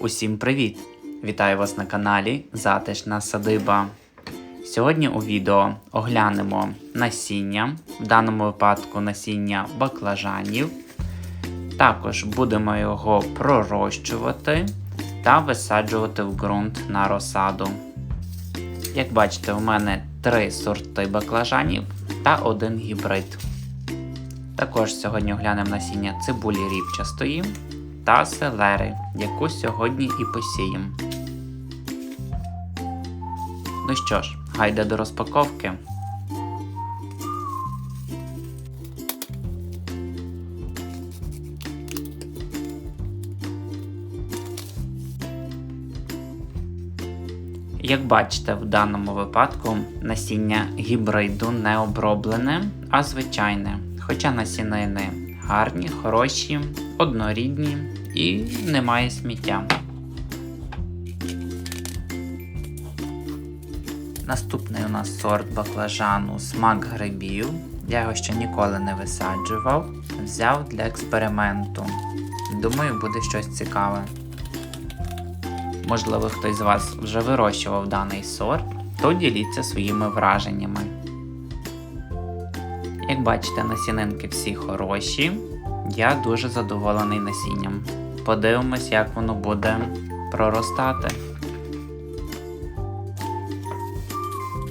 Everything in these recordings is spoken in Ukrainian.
Усім привіт! Вітаю вас на каналі Затишна Садиба. Сьогодні у відео оглянемо насіння, в даному випадку насіння баклажанів. Також будемо його пророщувати та висаджувати в ґрунт на розсаду. Як бачите, у мене три сорти баклажанів та один гібрид. Також сьогодні оглянемо насіння цибулі ріпчастої та селери, яку сьогодні і посіємо. Ну що ж, гайде до розпаковки. Як бачите, в даному випадку насіння гібриду не оброблене, а звичайне. Хоча насінини гарні, хороші, однорідні і немає сміття. Наступний у нас сорт баклажану смак грибів. Я його ще ніколи не висаджував. Взяв для експерименту. Думаю, буде щось цікаве. Можливо, хтось з вас вже вирощував даний сорт, то діліться своїми враженнями. Як бачите, насінинки всі хороші. Я дуже задоволений насінням. Подивимось, як воно буде проростати.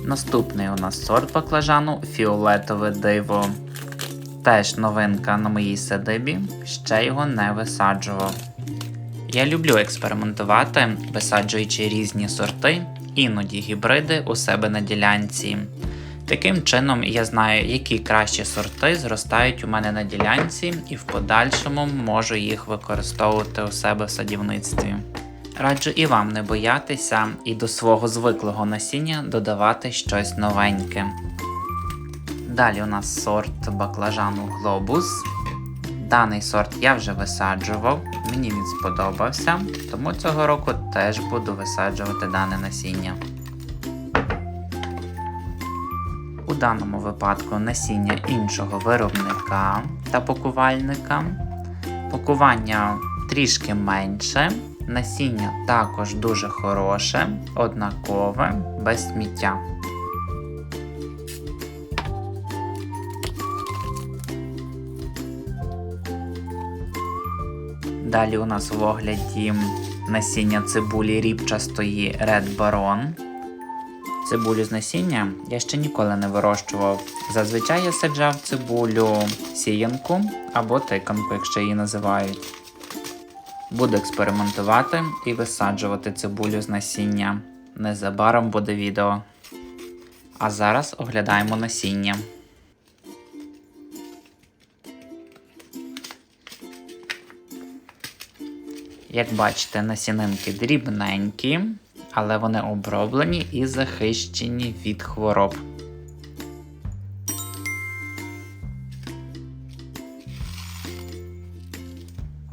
Наступний у нас сорт баклажану фіолетове диво. Теж новинка на моїй садибі, ще його не висаджував. Я люблю експериментувати, висаджуючи різні сорти, іноді гібриди у себе на ділянці. Таким чином, я знаю, які кращі сорти зростають у мене на ділянці, і в подальшому можу їх використовувати у себе в садівництві. Раджу і вам не боятися і до свого звиклого насіння додавати щось новеньке. Далі у нас сорт баклажану глобус. Даний сорт я вже висаджував, мені він сподобався, тому цього року теж буду висаджувати дане насіння. У даному випадку насіння іншого виробника та пакувальника. Пакування трішки менше, насіння також дуже хороше, однакове, без сміття. Далі у нас в огляді насіння цибулі ріпчастої Red Baron. Цибулю з насіння я ще ніколи не вирощував. Зазвичай я саджав цибулю сіянку або тиканку, якщо її називають. Буду експериментувати і висаджувати цибулю з насіння. Незабаром буде відео. А зараз оглядаємо насіння. Як бачите, насінинки дрібненькі, але вони оброблені і захищені від хвороб.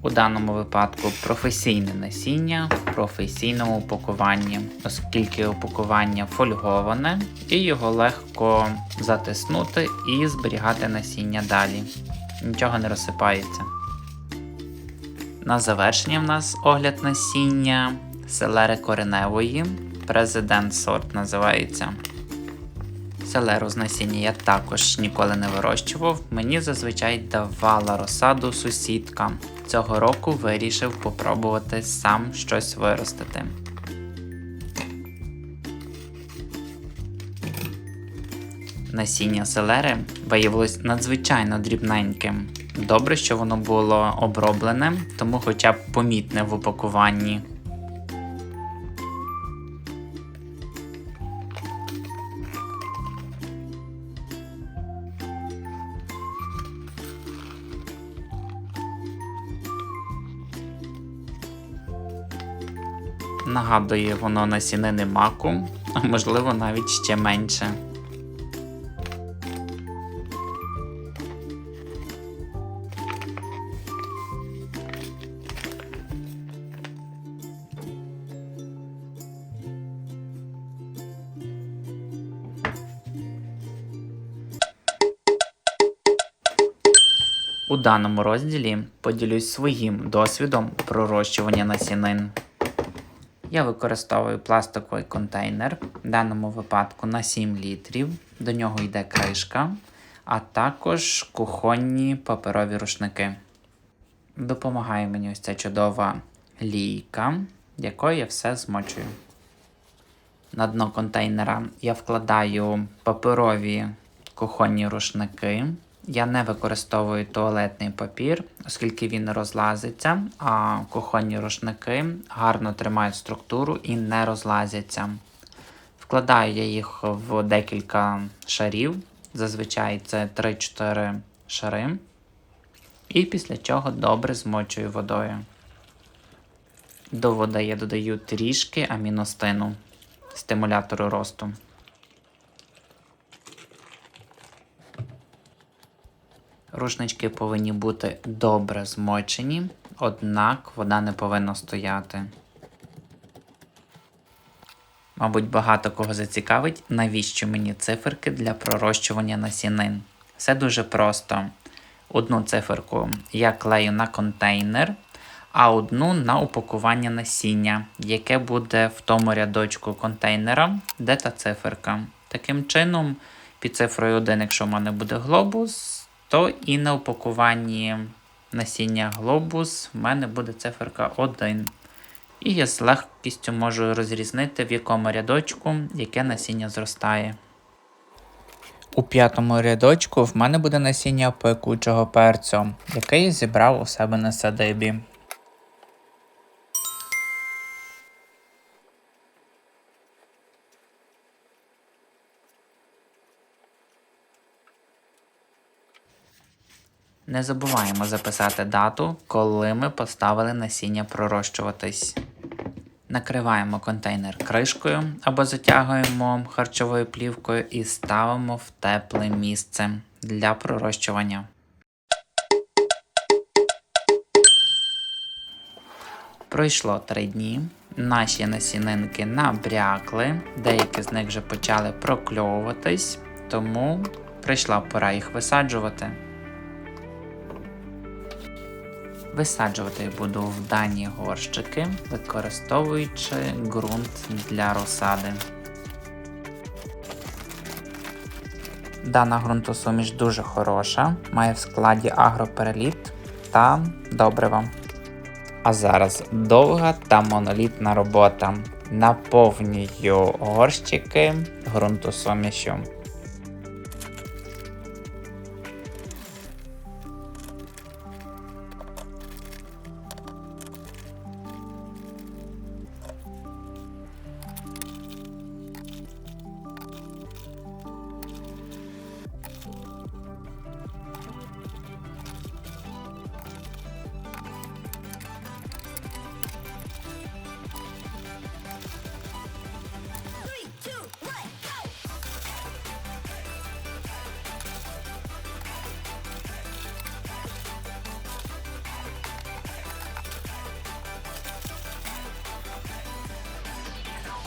У даному випадку професійне насіння в професійному упакуванні, оскільки упакування фольговане і його легко затиснути і зберігати насіння далі. Нічого не розсипається. На завершення в нас огляд насіння селери кореневої. Президент сорт називається. Селеру з насіння я також ніколи не вирощував. Мені зазвичай давала розсаду сусідка. Цього року вирішив попробувати сам щось виростити. Насіння селери виявилось надзвичайно дрібненьким. Добре, що воно було оброблене, тому хоча б помітне в упакуванні. Нагадує воно насінини маку, а можливо навіть ще менше. У даному розділі поділюсь своїм досвідом пророщування насінин. Я використовую пластиковий контейнер, в даному випадку на 7 літрів. До нього йде кришка, а також кухонні паперові рушники. Допомагає мені ось ця чудова лійка, якою я все змочую. На дно контейнера я вкладаю паперові кухонні рушники. Я не використовую туалетний папір, оскільки він розлазиться, а кухонні рушники гарно тримають структуру і не розлазяться. Вкладаю я їх в декілька шарів, зазвичай це 3-4 шари. І після чого добре змочую водою. До води я додаю трішки аміностину, стимулятору росту. Рушнички повинні бути добре змочені, однак вода не повинна стояти. Мабуть, багато кого зацікавить, навіщо мені циферки для пророщування насінин. Все дуже просто. Одну циферку я клею на контейнер, а одну на упакування насіння, яке буде в тому рядочку контейнера, де та циферка. Таким чином, під цифрою 1, якщо в мене буде глобус, то і на упакуванні насіння глобус в мене буде циферка 1. І я з легкістю можу розрізнити, в якому рядочку яке насіння зростає. У п'ятому рядочку в мене буде насіння пекучого перцю, яке я зібрав у себе на садибі. Не забуваємо записати дату, коли ми поставили насіння пророщуватись. Накриваємо контейнер кришкою або затягуємо харчовою плівкою і ставимо в тепле місце для пророщування. Пройшло 3 дні. Наші насінинки набрякли, деякі з них вже почали прокльовуватись, тому прийшла пора їх висаджувати. Висаджувати буду в дані горщики, використовуючи ґрунт для розсади. Дана ґрунтосуміш дуже хороша, має в складі агропереліт та добрива. А зараз довга та монолітна робота. Наповнюю горщики ґрунтосумішю.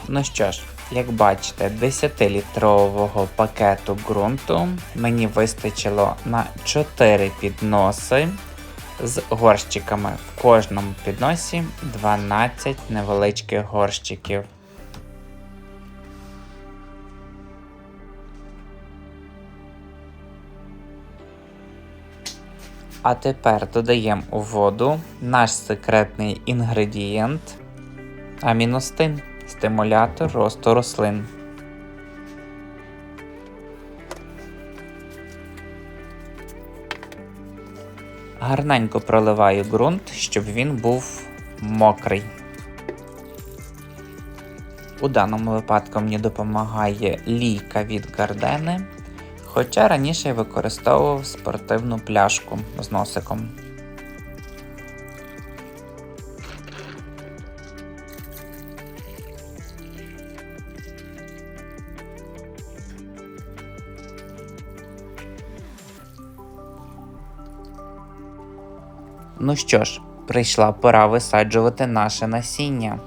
Ну що ж, як бачите, 10-літрового пакету ґрунту мені вистачило на 4 підноси з горщиками. В кожному підносі 12 невеличких горщиків. А тепер додаємо у воду наш секретний інгредієнт аміностин стимулятор росту рослин. Гарненько проливаю ґрунт, щоб він був мокрий. У даному випадку мені допомагає лійка від Гардени, хоча раніше я використовував спортивну пляшку з носиком. Ну що ж, прийшла пора висаджувати наше насіння.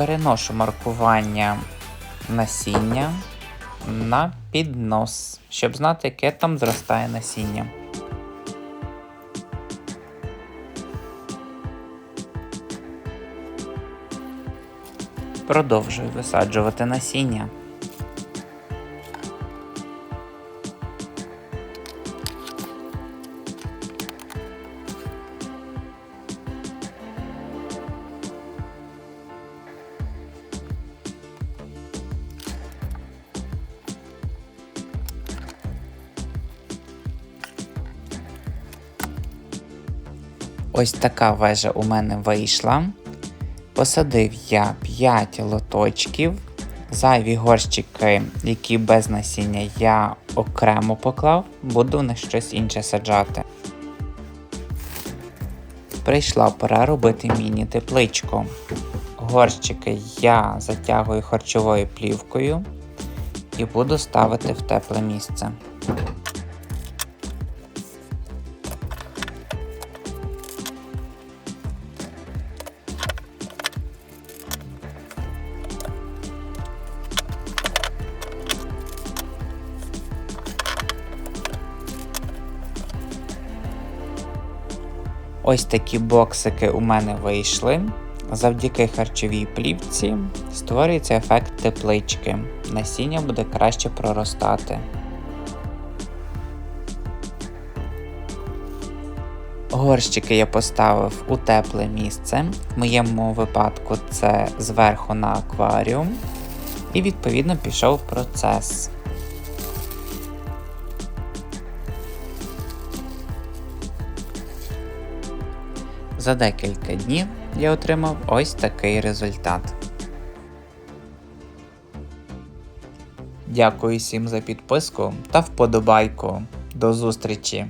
Переношу маркування насіння на піднос, щоб знати, яке там зростає насіння. Продовжую висаджувати насіння. Ось така вежа у мене вийшла. Посадив я 5 лоточків. Зайві горщики, які без насіння, я окремо поклав, буду на щось інше саджати. Прийшла пора робити міні-тепличку. Горщики я затягую харчовою плівкою і буду ставити в тепле місце. Ось такі боксики у мене вийшли. Завдяки харчовій плівці створюється ефект теплички. Насіння буде краще проростати. Горщики я поставив у тепле місце. В моєму випадку це зверху на акваріум. І відповідно пішов процес. За декілька днів я отримав ось такий результат. Дякую всім за підписку та вподобайку. До зустрічі!